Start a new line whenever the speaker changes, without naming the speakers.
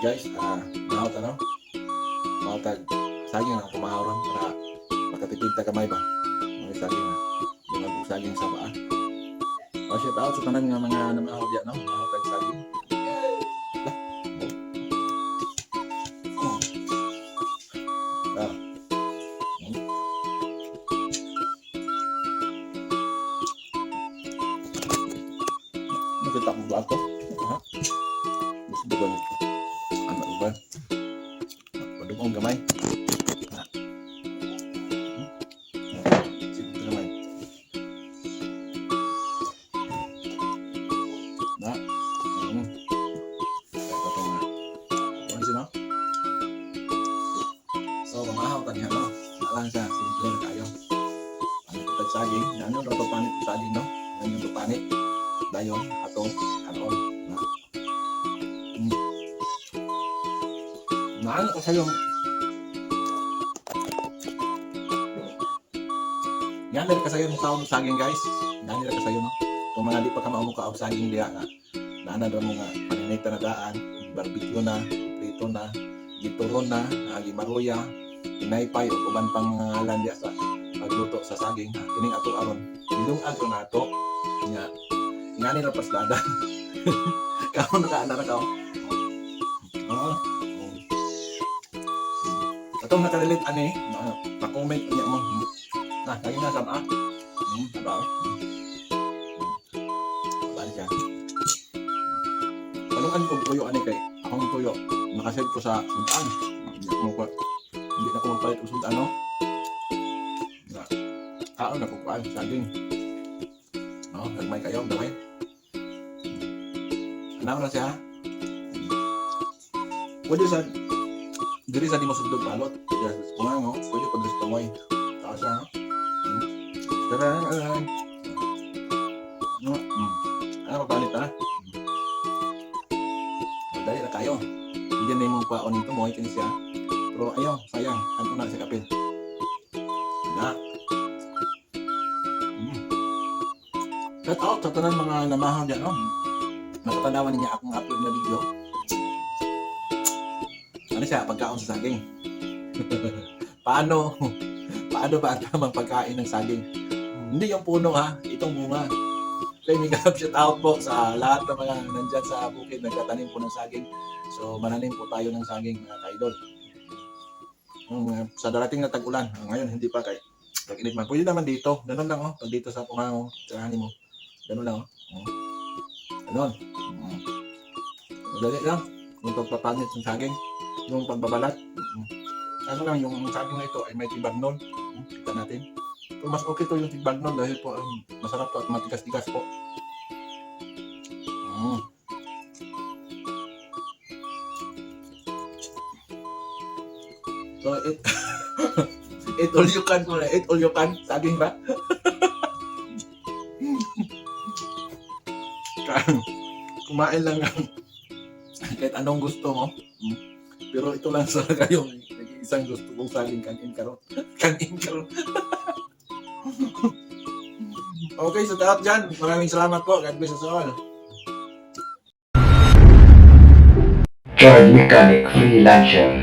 guys, ah, mahot ano? Mahot tag saging ang kumaharon para makatipid ta kamay ba? Mga saging na. Mga bug saging sa paa. Oh, shout out sa tanan nga mga namahot yan, no? Mahot tag saging. Oh. Ah. No? Alang siya, simple na kayo. Panit ito saging. Ano daw ito panit ito saging, no? Ano ito panit? Dayon, ato, kanon. Na? Hmm. Naano ko sa'yo. Yan lang ka sa'yo ng taon ng saging guys. Yan lang ka sa'yo no. Kung mga di pa ka maumuka og saging diya nga. Naana daw mo nga paninita na daan, barbecue na, prito na, gituron na, agi maruya, inaypay o uban pang mga ngalan diya sa pagluto sa saging. Ha, Kining ato aron. Ilungag na ato. Nga, nga nila paslada. Kao na ka na kao. Ah. Atong nakalilit ani, na pa-comment niya mo. Na, lagi na sa ah. Hmm, aba. Balik siya. Talungan ko tuyo ani kay akong tuyo. Nakasave ko sa sundan. Ko ko hindi na no. Na. Kaon na ko kuan saging. No, nagmay kayo, damay. Ano na siya? Pwede sa diri sa di mo sugdog balot. Yes, kumango, pwede pag gusto mo. Taas siya, no? Tara. No, hmm. Ano magpalit ha? Dali na kayo. Hindi na yung kwaon nito mo, ito siya. Pero ayaw, sayang. Ano na sa kapil? Na. Hmm. Shout out sa tanan mga namahaw dyan, no? Nakatanawan niya akong upload na video. Ano siya, pagkaon sa saging. paano, paano ba ang tamang pagkain ng saging? Hindi yung puno ha, itong bunga. Kaya may shout out po sa lahat ng mga nandyan sa bukid nagtatanim po ng saging. So mananim po tayo ng saging mga kaidol. Um, sa darating na tag-ulan, ah, ngayon hindi pa kay tag-init man. Pwede naman dito, ganun lang oh, pag dito sa pungango, sa mo. Ganun lang oh. Mm. Ganun. Mm. Madali lang. Yung pagpapanit ng saging, yung pagbabalat. Mm. Ano lang, yung saging na ito ay may tibagnon. Mm. Kita natin. Pero mas okay to yung tibagnon dahil po um, masarap to at matigas-tigas po. Mm. So, it, it all you can muna. It all you can. Saging ba? Kumain lang ng kahit anong gusto mo. Mm. Pero ito lang sa kayo. Isang gusto kong saging kanin karon. Kanin karon. okay, sa lahat dyan. Maraming salamat po. God bless us all.
George Mechanic Freelancer.